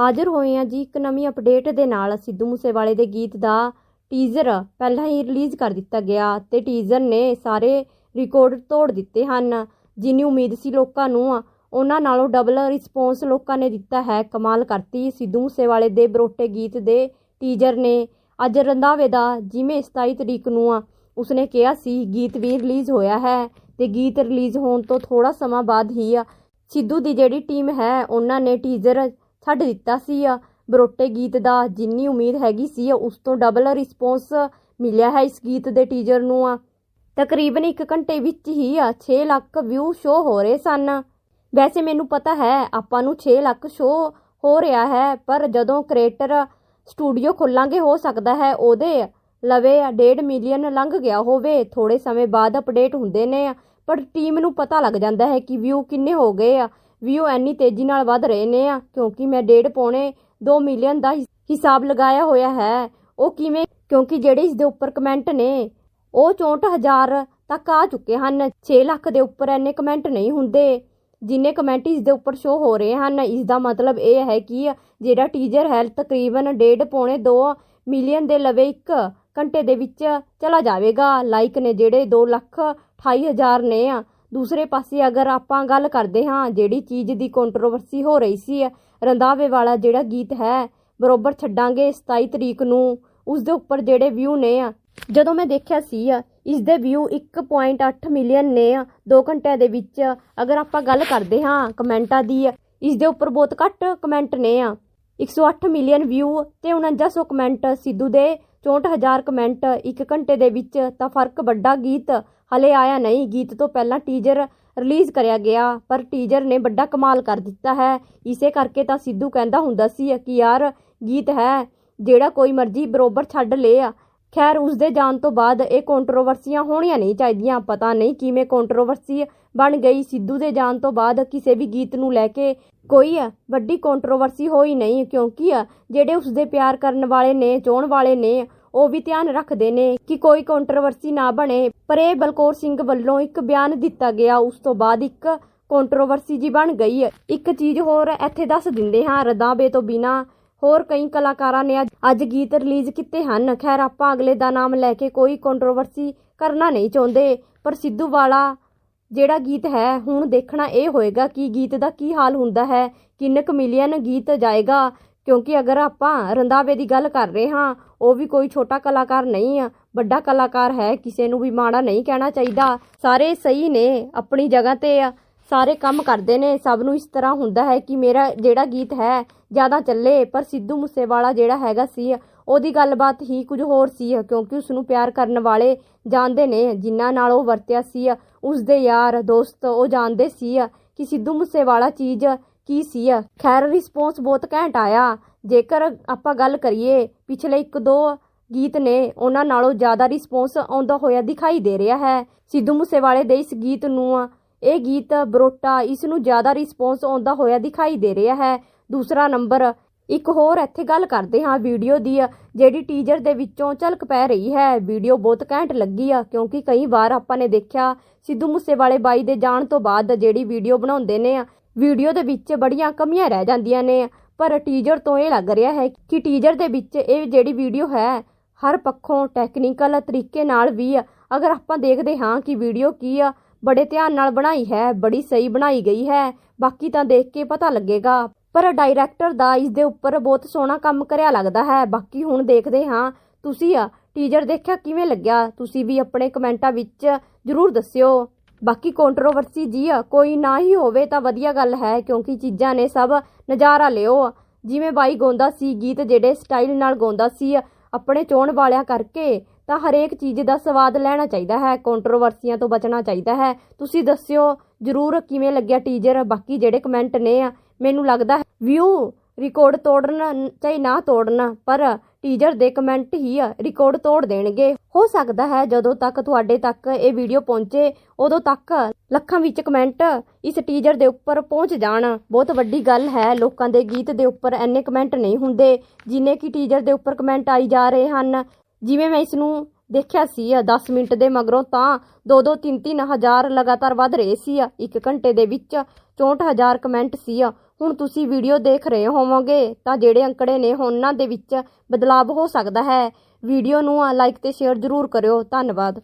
ਹਾਜ਼ਰ ਹੋਏ ਹਾਂ ਜੀ ਇੱਕ ਨਵੀਂ ਅਪਡੇਟ ਦੇ ਨਾਲ ਸਿੱਧੂ ਮੂਸੇਵਾਲੇ ਦੇ ਗੀਤ ਦਾ ਟੀਜ਼ਰ ਪਹਿਲਾਂ ਹੀ ਰਿਲੀਜ਼ ਕਰ ਦਿੱਤਾ ਗਿਆ ਤੇ ਟੀਜ਼ਰ ਨੇ ਸਾਰੇ ਰਿਕਾਰਡ ਤੋੜ ਦਿੱਤੇ ਹਨ। ਜਿੰਨੀ ਉਮੀਦ ਸੀ ਲੋਕਾਂ ਨੂੰ, ਉਹਨਾਂ ਨਾਲੋਂ ਡਬਲ ਰਿਸਪੌਂਸ ਲੋਕਾਂ ਨੇ ਦਿੱਤਾ ਹੈ। ਕਮਾਲ ਕਰਤੀ ਸਿੱਧੂ ਮੂਸੇਵਾਲੇ ਦੇ ਬਰੋਟੇ ਗੀਤ ਦੇ ਟੀਜ਼ਰ ਨੇ। ਅੱਜ ਰੰਧਾਵੇ ਦਾ ਜਿਵੇਂ 27 ਤਰੀਕ ਨੂੰ ਆ ਉਸਨੇ ਕਿਹਾ ਸੀ, ਗੀਤ ਵੀ ਰਿਲੀਜ਼ ਹੋਇਆ ਹੈ ਤੇ ਗੀਤ ਰਿਲੀਜ਼ ਹੋਣ ਤੋਂ ਥੋੜਾ ਸਮਾਂ ਬਾਅਦ ਹੀ ਸਿੱਧੂ ਦੀ ਜਿਹੜੀ ਟੀਮ ਹੈ, ਉਹਨਾਂ ਨੇ ਟੀਜ਼ਰ ਛੱਡ ਦਿੱਤਾ ਸੀ ਆ। ਬਰੋਟੇ ਗੀਤ ਦਾ ਜਿੰਨੀ ਉਮੀਦ ਹੈਗੀ ਸੀ ਉਸ ਤੋਂ ਡਬਲ ਰਿਸਪੌਂਸ ਮਿਲਿਆ ਹੈ ਇਸ ਗੀਤ ਦੇ ਟੀਜ਼ਰ ਨੂੰ ਆ। ਤਕਰੀਬਨ 1 ਘੰਟੇ ਵਿੱਚ ਹੀ ਆ 6 ਲੱਖ ਵਿਊ ਸ਼ੋ ਹੋ ਰਹੇ ਸਨ। ਵੈਸੇ ਮੈਨੂੰ ਪਤਾ ਹੈ, ਆਪਾਂ ਨੂੰ 6 ਲੱਖ ਸ਼ੋ ਹੋ ਰਿਹਾ ਹੈ, ਪਰ ਜਦੋਂ ਕ੍ਰੀਏਟਰ ਸਟੂਡੀਓ ਖੋਲਾਂਗੇ, ਹੋ ਸਕਦਾ ਹੈ ਉਹਦੇ ਲਵੇ 1.5 ਮਿਲੀਅਨ ਲੰਘ ਗਿਆ ਹੋਵੇ। ਥੋੜੇ ਸਮੇਂ ਬਾਅਦ ਅਪਡੇਟ ਹੁੰਦੇ ਨੇ ਪਰ ਟੀਮ ਨੂੰ ਪਤਾ ਲੱਗ ਜਾਂਦਾ ਹੈ ਕਿ ਵਿਊ ਕਿੰਨੇ ਹੋ ਗਏ ਆ। ਵਿਊ ਇੰਨੀ ਤੇਜ਼ੀ ਨਾਲ ਵੱਧ ਰਹੇ ਨੇ ਆ, ਕਿਉਂਕਿ ਮੈਂ ਡੇਢ ਪੌਣੇ 2 ਮਿਲੀਅਨ ਦਾ ਹਿਸਾਬ ਲਗਾਇਆ ਹੋਇਆ ਹੈ। ਉਹ ਕਿਵੇਂ, ਕਿਉਂਕਿ ਜਿਹੜੇ ਇਸ ਦੇ ਉੱਪਰ ਕਮੈਂਟ ਨੇ, ਉਹ 64000 ਤੱਕ ਆ ਚੁੱਕੇ ਹਨ। 6 ਲੱਖ ਦੇ ਉੱਪਰ ਇੰਨੇ ਕਮੈਂਟ ਨਹੀਂ ਹੁੰਦੇ। ਜਿੰਨੇ ਕਮੈਂਟ ਇਸ ਦੇ ਉੱਪਰ ਸ਼ੋ ਹੋ ਰਹੇ ਹਨ ਇਸ ਦਾ ਮਤਲਬ ਇਹ ਹੈ ਕਿ ਜਿਹੜਾ ਟੀਜ਼ਰ ਹੈ, ਤਕਰੀਬਨ 1.5 ਪੌਣੇ 2 ਮਿਲੀਅਨ ਦੇ ਲਵੇ ਇੱਕ ਘੰਟੇ ਦੇ ਵਿੱਚ ਚਲਾ ਜਾਵੇਗਾ। ਲਾਈਕ ਨੇ ਜਿਹੜੇ 2 ਲੱਖ 28000 ਨੇ ਆ ਦੂਸਰੇ ਪਾਸੇ ਅਗਰ ਆਪਾਂ ਗੱਲ ਕਰਦੇ ਹਾਂ, ਜਿਹੜੀ ਚੀਜ਼ ਦੀ ਕੰਟਰੋਵਰਸੀ ਹੋ ਰਹੀ ਸੀ, ਰੰਧਾਵੇ ਵਾਲਾ ਜਿਹੜਾ ਗੀਤ ਹੈ, ਬਰੋਬਰ ਛੱਡਾਂਗੇ 27 ਤਰੀਕ ਨੂੰ, ਉਸ ਦੇ ਉੱਪਰ ਜਿਹੜੇ ਵਿਊ ਨੇ ਜਦੋਂ ਮੈਂ ਦੇਖਿਆ ਸੀ, ਇਸ ਦੇ ਵਿਊ 1.8 ਮਿਲੀਅਨ ਨੇ 2 ਘੰਟਿਆਂ ਦੇ ਵਿੱਚ, ਅਗਰ ਆਪਾਂ ਗੱਲ ਕਰਦੇ ਹਾਂ ਕਮੈਂਟਾਂ ਦੀ, ਇਸ ਦੇ ਉੱਪਰ ਬਹੁਤ ਘੱਟ ਕਮੈਂਟ ਨੇ ਆ 108 ਮਿਲੀਅਨ ਵਿਊ ਤੇ 4900 ਕਮੈਂਟ ਸਿੱਧੂ ਦੇ 64000 ਕਮੈਂਟ 1 ਘੰਟੇ ਦੇ ਵਿੱਚ, ਤਾਂ ਫ਼ਰਕ ਵੱਡਾ ਗੀਤ ਹਲੇ ਆਇਆ ਨਹੀਂ। ਗੀਤ ਤੋਂ ਪਹਿਲਾਂ ਟੀਜ਼ਰ ਰਿਲੀਜ਼ ਕਰਿਆ ਗਿਆ, ਪਰ ਟੀਜ਼ਰ ਨੇ ਵੱਡਾ ਕਮਾਲ ਕਰ ਦਿੱਤਾ ਹੈ। ਇਸੇ ਕਰਕੇ ਤਾਂ ਸਿੱਧੂ ਕਹਿੰਦਾ ਹੁੰਦਾ ਸੀ ਕਿ ਯਾਰ, ਗੀਤ ਹੈ, ਜਿਹੜਾ ਕੋਈ ਮਰਜ਼ੀ ਬਰੋਬਰ ਛੱਡ ਲੇ। ਆ ਖੈਰ ਉਸ ਦੇ ਜਾਣ ਤੋਂ ਬਾਅਦ ਇਹ ਕੰਟਰੋਵਰਸੀਆਂ ਹੋਣੀਆਂ ਨਹੀਂ ਚਾਹੀਦੀਆਂ। ਪਤਾ ਨਹੀਂ ਕਿਵੇਂ ਕੰਟਰੋਵਰਸੀ ਬਣ ਗਈ। ਸਿੱਧੂ ਦੇ ਜਾਣ ਤੋਂ ਬਾਅਦ ਕਿਸੇ ਵੀ ਗੀਤ ਨੂੰ ਲੈ ਕੇ ਕੋਈ ਵੱਡੀ ਕੰਟਰੋਵਰਸੀ ਹੋਈ ਨਹੀਂ। ਕਿਉਂਕਿ ਜਿਹੜੇ ਉਸ ਦੇ ਪਿਆਰ ਕਰਨ ਵਾਲੇ ਨੇ ਚਾਹਣ ਵਾਲੇ ਨੇ ਉਹ ਵੀ ਧਿਆਨ ਰੱਖਦੇ ਨੇ ਕਿ ਕੋਈ ਕੰਟਰੋਵਰਸੀ ਨਾ ਬਣੇ। ਪਰ ਇਹ ਬਲਕੌਰ ਸਿੰਘ ਵੱਲੋਂ ਇੱਕ ਬਿਆਨ ਦਿੱਤਾ ਗਿਆ। ਉਸ ਤੋਂ ਬਾਅਦ ਇੱਕ ਕੰਟਰੋਵਰਸੀ ਜੀ ਬਣ ਗਈ। ਇੱਕ ਚੀਜ਼ ਹੋਰ ਇੱਥੇ ਦੱਸ ਦਿੰਦੇ ਹਾਂ। ਰਦਾਬੇ ਤੋਂ ਬਿਨਾ ਹੋਰ ਕਈ ਕਲਾਕਾਰਾਂ ਨੇ ਅੱਜ ਗੀਤ ਰਿਲੀਜ਼ ਕੀਤੇ ਹਨ। ਖੈਰ, ਆਪਾਂ ਅਗਲੇ ਦਾ ਨਾਮ ਲੈ ਕੇ ਕੋਈ ਕੰਟਰੋਵਰਸੀ ਕਰਨਾ ਨਹੀਂ ਚਾਹੁੰਦੇ। ਪਰ ਸਿੱਧੂ ਵਾਲਾ ਜਿਹੜਾ ਗੀਤ ਹੈ, ਹੁਣ ਦੇਖਣਾ ਇਹ ਹੋਏਗਾ ਕਿ ਗੀਤ ਦਾ ਕੀ ਹਾਲ ਹੁੰਦਾ ਹੈ। ਕਿੰਨੇ ਕੁ ਮਿਲੀਅਨ ਗੀਤ ਜਾਏਗਾ। ਕਿਉਂਕਿ ਅਗਰ ਆਪਾਂ ਰੰਧਾਵੇ ਦੀ ਗੱਲ ਕਰ ਰਹੇ ਹਾਂ, ਉਹ ਵੀ ਕੋਈ ਛੋਟਾ ਕਲਾਕਾਰ ਨਹੀਂ ਆ, ਵੱਡਾ ਕਲਾਕਾਰ ਹੈ, ਕਿਸੇ ਨੂੰ ਵੀ ਮਾੜਾ ਨਹੀਂ ਕਹਿਣਾ ਚਾਹੀਦਾ। ਸਾਰੇ ਸਹੀ ਨੇ, ਆਪਣੀ ਜਗ੍ਹਾ ਤੇ ਆ, ਸਾਰੇ ਕੰਮ ਕਰਦੇ ਨੇ, ਸਭ ਨੂੰ ਇਸ ਤਰ੍ਹਾਂ ਹੁੰਦਾ ਹੈ ਕਿ ਮੇਰਾ ਜਿਹੜਾ ਗੀਤ ਹੈ, ਜ਼ਿਆਦਾ ਚੱਲੇ, ਪਰ ਸਿੱਧੂ ਮੂਸੇਵਾਲਾ ਜਿਹੜਾ ਹੈਗਾ ਸੀ, ਉਹਦੀ ਗੱਲਬਾਤ ਹੀ ਕੁਝ ਹੋਰ ਸੀ, ਕਿਉਂਕਿ ਉਸ ਨੂੰ ਪਿਆਰ ਕਰਨ ਵਾਲੇ ਜਾਣਦੇ ਨੇ, ਜਿਨ੍ਹਾਂ ਨਾਲ ਉਹ ਵਰਤਿਆ ਸੀ। ਉਸ ਦੇ ਯਾਰ, ਦੋਸਤ, ਉਹ ਜਾਣਦੇ ਸੀ ਕਿ ਸਿੱਧੂ ਮੂਸੇਵਾਲਾ ਚੀਜ਼ ਕੀ ਸੀ? ਖੈਰ ਰਿਸਪੌਂਸ ਬਹੁਤ ਘੈਂਟ ਆਇਆ। ਜੇਕਰ ਆਪਾਂ ਗੱਲ ਕਰੀਏ, ਪਿਛਲੇ ਇੱਕ ਦੋ ਗੀਤ ਨੇ, ਉਹਨਾਂ ਨਾਲੋਂ ਜ਼ਿਆਦਾ ਰਿਸਪੌਂਸ ਆਉਂਦਾ ਹੋਇਆ ਦਿਖਾਈ ਦੇ ਰਿਹਾ ਹੈ। ਸਿੱਧੂ ਮੂਸੇਵਾਲੇ ਦੇ ਇਸ ਗੀਤ ਨੂੰ, ਇਹ ਗੀਤ ਬਰੋਟਾ, ਇਸ ਨੂੰ ਜ਼ਿਆਦਾ ਰਿਸਪੌਂਸ ਆਉਂਦਾ ਹੋਇਆ ਦਿਖਾਈ ਦੇ ਰਿਹਾ ਹੈ। ਦੂਸਰਾ ਨੰਬਰ, ਇੱਕ ਹੋਰ ਇੱਥੇ ਗੱਲ ਕਰਦੇ ਹਾਂ ਵੀਡੀਓ ਦੀ, ਜਿਹੜੀ ਟੀਜ਼ਰ ਦੇ ਵਿੱਚੋਂ ਝਲਕ ਪੈ ਰਹੀ ਹੈ। ਵੀਡੀਓ ਬਹੁਤ ਘੈਂਟ ਲੱਗੀ ਆ ਕਿਉਂਕਿ ਕਈ ਵਾਰ ਆਪਾਂ ਨੇ ਦੇਖਿਆ, ਸਿੱਧੂ ਮੂਸੇਵਾਲੇ ਬਾਈ ਦੇ ਜਾਣ ਤੋਂ ਬਾਅਦ ਜਿਹੜੀ ਵੀਡੀਓ ਬਣਾਉਂਦੇ ਨੇ ਵੀਡੀਓ ਦੇ ਵਿੱਚ ਬੜੀਆਂ ਕਮੀਆਂ ਰਹਿ ਜਾਂਦੀਆਂ ਨੇ। ਪਰ ਟੀਜ਼ਰ ਤੋਂ ਇਹ ਲੱਗ ਰਿਹਾ ਹੈ ਕਿ ਟੀਜ਼ਰ ਦੇ ਵਿੱਚ ਇਹ ਜਿਹੜੀ ਵੀਡੀਓ ਹੈ, ਹਰ ਪੱਖੋਂ ਟੈਕਨੀਕਲ ਤਰੀਕੇ ਨਾਲ ਵੀ ਅਗਰ ਆਪਾਂ ਦੇਖਦੇ ਹਾਂ ਕਿ ਵੀਡੀਓ ਕੀ ਆ, ਬੜੇ ਧਿਆਨ ਨਾਲ ਬਣਾਈ ਹੈ, ਬੜੀ ਸਹੀ ਬਣਾਈ ਗਈ ਹੈ, ਬਾਕੀ ਤਾਂ ਦੇਖ ਕੇ ਪਤਾ ਲੱਗੇਗਾ। ਪਰ ਡਾਇਰੈਕਟਰ ਦਾ ਇਸ ਦੇ ਉੱਪਰ ਬਹੁਤ ਸੋਹਣਾ ਕੰਮ ਕਰਿਆ ਲੱਗਦਾ ਹੈ। ਬਾਕੀ ਹੁਣ ਦੇਖਦੇ ਹਾਂ, ਤੁਸੀਂ ਆ ਟੀਜ਼ਰ ਦੇਖਿਆ ਕਿਵੇਂ ਲੱਗਿਆ? ਤੁਸੀਂ ਵੀ ਆਪਣੇ ਕਮੈਂਟਾਂ ਵਿੱਚ ਜ਼ਰੂਰ ਦੱਸਿਓ। ਬਾਕੀ ਕੰਟਰੋਵਰਸੀ ਜੀ ਆ, ਕੋਈ ਨਾ ਹੀ ਹੋਵੇ ਤਾਂ ਵਧੀਆ ਗੱਲ ਹੈ, ਕਿਉਂਕਿ ਚੀਜ਼ਾਂ ਨੇ ਸਭ ਨਜ਼ਾਰਾ ਲਿਓ। ਜਿਵੇਂ ਬਾਈ ਗਾਉਂਦਾ ਸੀ ਗੀਤ, ਜਿਹੜੇ ਸਟਾਈਲ ਨਾਲ ਗਾਉਂਦਾ ਸੀ ਆਪਣੇ ਚੋਣ ਵਾਲਿਆਂ ਕਰਕੇ, ਤਾਂ ਹਰੇਕ ਚੀਜ਼ ਦਾ ਸਵਾਦ ਲੈਣਾ ਚਾਹੀਦਾ ਹੈ ਕੰਟਰੋਵਰਸੀਆਂ ਤੋਂ ਬਚਣਾ ਚਾਹੀਦਾ ਹੈ। ਤੁਸੀਂ ਦੱਸਿਓ ਜ਼ਰੂਰ ਕਿਵੇਂ ਲੱਗਿਆ ਟੀਜ਼ਰ ਬਾਕੀ ਜਿਹੜੇ ਕਮੈਂਟ ਨੇ ਮੈਨੂੰ ਲੱਗਦਾ ਹੈ ਵਿਊ ਰਿਕਾਰਡ ਤੋੜਨ ਚਾਹੇ ਨਾ ਤੋੜਨ, ਪਰ ਟੀਜ਼ਰ ਦੇ ਕਮੈਂਟ ਹੀ ਰਿਕਾਰਡ ਤੋੜ ਦੇਣਗੇ। ਹੋ ਸਕਦਾ ਹੈ ਜਦੋਂ ਤੱਕ ਤੁਹਾਡੇ ਤੱਕ ਇਹ ਵੀਡੀਓ ਪਹੁੰਚੇ, ਉਦੋਂ ਤੱਕ ਲੱਖਾਂ ਵਿੱਚ ਕਮੈਂਟ ਇਸ ਟੀਜ਼ਰ ਦੇ ਉੱਪਰ ਪਹੁੰਚ ਜਾਣ। ਬਹੁਤ ਵੱਡੀ ਗੱਲ ਹੈ, ਲੋਕਾਂ ਦੇ ਗੀਤ ਦੇ ਉੱਪਰ ਐਨੇ ਕਮੈਂਟ ਨਹੀਂ ਹੁੰਦੇ, ਜਿੰਨੇ ਕਿ ਟੀਜ਼ਰ ਦੇ ਉੱਪਰ ਕਮੈਂਟ ਆਈ ਜਾ ਰਹੇ ਹਨ। ਜਿਵੇਂ ਮੈਂ ਇਸ ਨੂੰ ਦੇਖਿਆ ਸੀ 10 ਮਿੰਟ ਦੇ ਮਗਰੋਂ ਤਾਂ 2-2 3-3 ਹਜ਼ਾਰ ਲਗਾਤਾਰ ਵੱਧ ਰਹੇ ਸੀ। ਇੱਕ ਘੰਟੇ ਦੇ ਵਿੱਚ 64000 ਕਮੈਂਟ ਸੀ। ਹੁਣ ਤੁਸੀਂ ਵੀਡੀਓ ਦੇਖ ਰਹੇ ਹੋਵੋਗੇ ਤਾਂ ਜਿਹੜੇ ਅੰਕੜੇ ਨੇ ਉਹਨਾਂ ਦੇ ਵਿੱਚ ਬਦਲਾਵ ਹੋ ਸਕਦਾ ਹੈ। ਵੀਡੀਓ ਨੂੰ ਲਾਈਕ ਤੇ ਸ਼ੇਅਰ ਜ਼ਰੂਰ ਕਰਿਓ। ਧੰਨਵਾਦ।